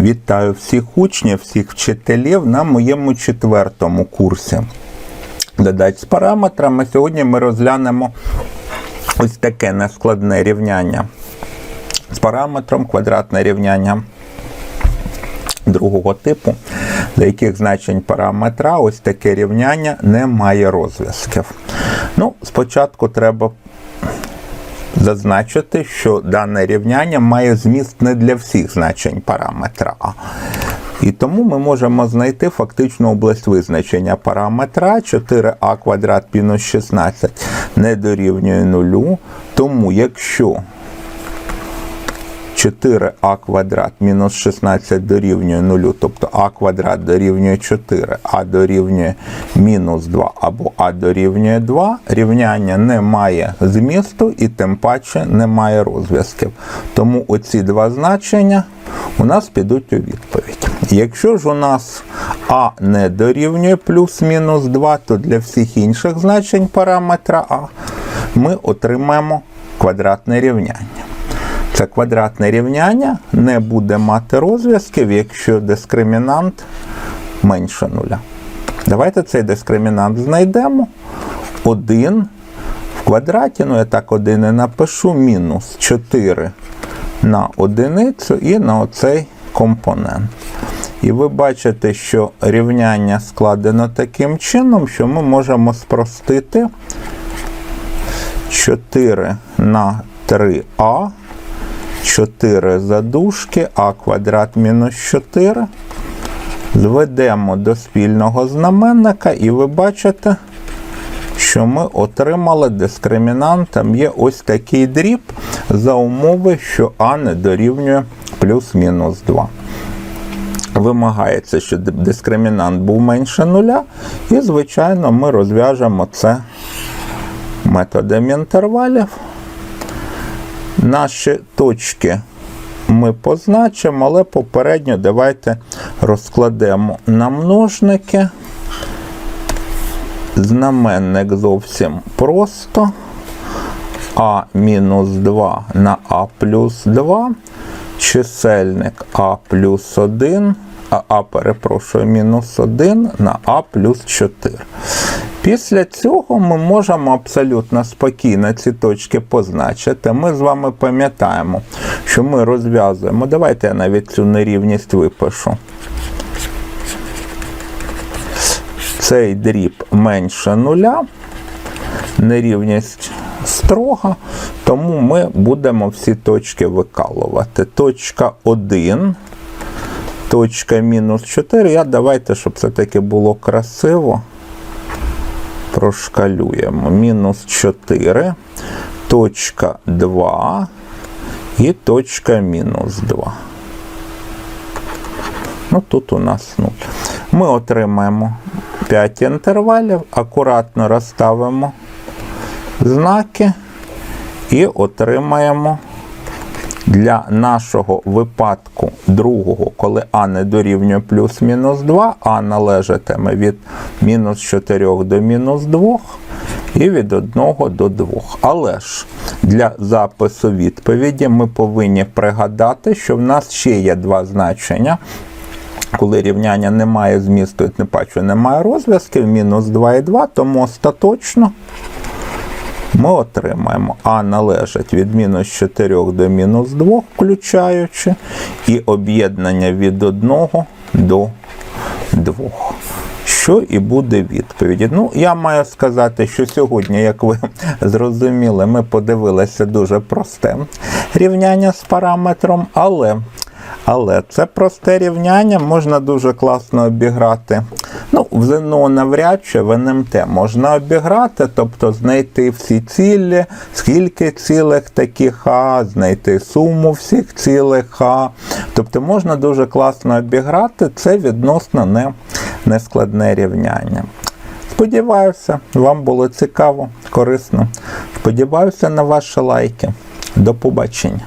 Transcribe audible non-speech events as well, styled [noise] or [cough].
Вітаю всіх учнів, всіх вчителів на моєму четвертому курсі. Додать з параметрами. Сьогодні ми розглянемо ось таке нескладне рівняння з параметром квадратне рівняння другого типу, за яких значень параметра ось таке рівняння не має розв'язків. Ну, спочатку треба зазначити, що дане рівняння має зміст не для всіх значень параметра А. І тому ми можемо знайти фактичну область визначення параметра 4а квадрат мінус 16 не дорівнює нулю. Тому якщо 4а квадрат мінус 16 дорівнює 0, тобто а квадрат дорівнює 4, а дорівнює мінус 2 або а дорівнює 2, рівняння не має змісту і тим паче не має розв'язків. Тому оці два значення у нас підуть у відповідь. Якщо ж у нас а не дорівнює плюс-мінус 2, то для всіх інших значень параметра а ми отримаємо квадратне рівняння. Це квадратне рівняння не буде мати розв'язків, якщо дискримінант менше нуля. Давайте цей дискримінант знайдемо. 1 в квадраті, ну я так 1 і напишу, мінус 4 на одиницю і на оцей компонент. І ви бачите, що рівняння складено таким чином, що ми можемо спростити 4 на 3а. 4 задушки, а квадрат мінус 4. Зведемо до спільного знаменника, і ви бачите, що ми отримали дискримінантом є ось такий дріб за умови, що А не дорівнює плюс-мінус 2. Вимагається, щоб дискримінант був менше нуля, і, звичайно, ми розв'яжемо це методом інтервалів. Наші точки ми позначимо, але попередньо давайте розкладемо на множники. Знаменник зовсім просто. А мінус 2 на А плюс 2, чисельник А плюс 1, а А перепрошую, мінус 1 на А плюс 4. Після цього ми можемо абсолютно спокійно ці точки позначити. Ми з вами пам'ятаємо, що ми розв'язуємо. Давайте я навіть цю нерівність випишу. Цей дріб менше нуля, нерівність строга, тому ми будемо всі точки викалувати. Точка 1, точка мінус 4. Я давайте, щоб все-таки було красиво прошкалюємо. Мінус 4, точка 2 і точка мінус 2. Ну, тут у нас 0. Ми отримаємо 5 інтервалів, акуратно розставимо знаки і отримаємо для нашого випадку другого, коли А не дорівнює плюс-мінус 2, А належатиме від мінус 4 до мінус 2 і від 1 до 2. Але ж для запису відповіді ми повинні пригадати, що в нас ще є два значення. Коли рівняння не має змісту, не пачу, немає розв'язків, мінус 2 і 2, тому остаточно ми отримаємо А належить від мінус 4 до мінус 2, включаючи, і об'єднання від 1 до 2. Що і буде відповіді. Ну, я маю сказати, що сьогодні, як ви [laughs] зрозуміли, ми подивилися дуже просте рівняння з параметром, але але це просте рівняння можна дуже класно обіграти. Ну, в ЗНО навряд чи в НМТ можна обіграти, тобто знайти всі цілі, скільки цілих таких А, знайти суму всіх цілих А. Тобто можна дуже класно обіграти, це відносно не, не складне рівняння. Сподіваюся, вам було цікаво, корисно. Сподіваюся на ваші лайки. До побачення.